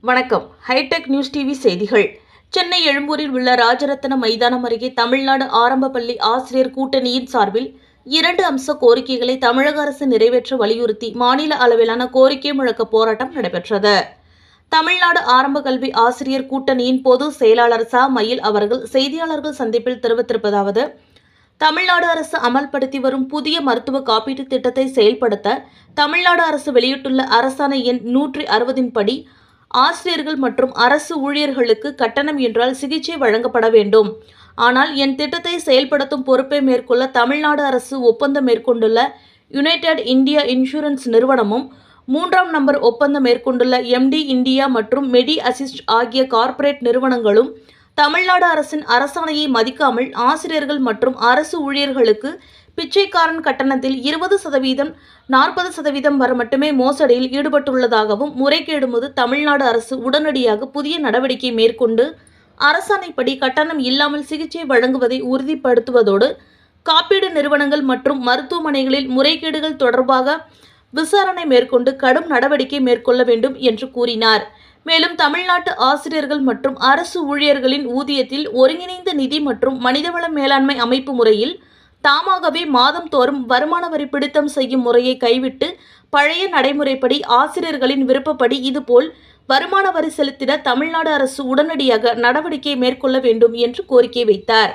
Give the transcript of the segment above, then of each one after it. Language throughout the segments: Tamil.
வணக்கம். ஹைடெக் நியூஸ் டிவி செய்திகள். சென்னை எழும்பூரில் உள்ள ராஜரத்ன மைதானம் அருகே தமிழ்நாடு ஆரம்ப பள்ளி ஆசிரியர் கூட்டணியின் சார்பில் இரண்டு அம்ச கோரிக்கைகளை தமிழக அரசு நிறைவேற்ற வலியுறுத்தி மாநில அளவிலான கோரிக்கை முழக்க போராட்டம் நடைபெற்றது. தமிழ்நாடு ஆரம்ப கல்வி ஆசிரியர் கூட்டணியின் பொது செயலாளர் ச. மயில் அவர்கள் செய்தியாளர்கள் சந்திப்பில் தெரிவித்திருப்பதாவது தமிழ்நாடு அரசு அமல்படுத்தி வரும் புதிய மருத்துவ காப்பீட்டுத் திட்டத்தை செயல்படுத்த தமிழ்நாடு அரசு வெளியிட்டுள்ள அரசாணை எண் நூற்றி அறுபதின் படி ஆசிரியர்கள் மற்றும் அரசு ஊழியர்களுக்கு கட்டணம் என்றால் சிகிச்சை வழங்கப்பட வேண்டும். ஆனால் என் திட்டத்தை செயல்படுத்தும் பொறுப்பை மேற்கொள்ள தமிழ்நாடு அரசு ஒப்பந்தம் மேற்கொண்டுள்ள யுனைடெட் இந்தியா இன்சூரன்ஸ் நிறுவனமும் மூன்றாம் நம்பர் ஒப்பந்தம் மேற்கொண்டுள்ள எம்டி இந்தியா மற்றும் மெடி அசிஸ்ட் ஆகிய கார்ப்பரேட் நிறுவனங்களும் தமிழ்நாடு அரசின் அரசாணையை மதிக்காமல் ஆசிரியர்கள் மற்றும் அரசு ஊழியர்களுக்கு பிச்சைக்காரன் கட்டணத்தில் இருபது சதவீதம் நாற்பது சதவீதம் வரை மட்டுமே மோசடியில் ஈடுபட்டுள்ளதாகவும் முறைகேடு தமிழ்நாடு அரசு உடனடியாக புதிய நடவடிக்கை மேற்கொண்டு அரசாணைப்படி கட்டணம் இல்லாமல் சிகிச்சை வழங்குவதை உறுதிப்படுத்துவதோடு காப்பீடு நிறுவனங்கள் மற்றும் மருத்துவமனைகளில் முறைகேடுகள் தொடர்பாக விசாரணை மேற்கொண்டு கடும் நடவடிக்கை மேற்கொள்ள வேண்டும் என்று கூறினார். மேலும் தமிழ்நாட்டு ஆசிரியர்கள் மற்றும் அரசு ஊழியர்களின் ஊதியத்தில் ஒருங்கிணைந்த நிதி மற்றும் மனிதவள மேலாண்மை அமைப்பு முறையில் தாமாகவே மாதம்தோறும் வருமான வரி பிடித்தம் செய்யும் முறையை கைவிட்டு பழைய நடைமுறைப்படி ஆசிரியர்களின் விருப்பப்படி இதுபோல் வருமான வரி செலுத்திட தமிழ்நாடு அரசு உடனடியாக நடவடிக்கை மேற்கொள்ள வேண்டும் என்று கோரிக்கை வைத்தார்.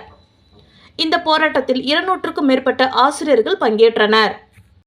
இந்த போராட்டத்தில் இருநூற்றுக்கும் மேற்பட்ட ஆசிரியர்கள் பங்கேற்றனர்.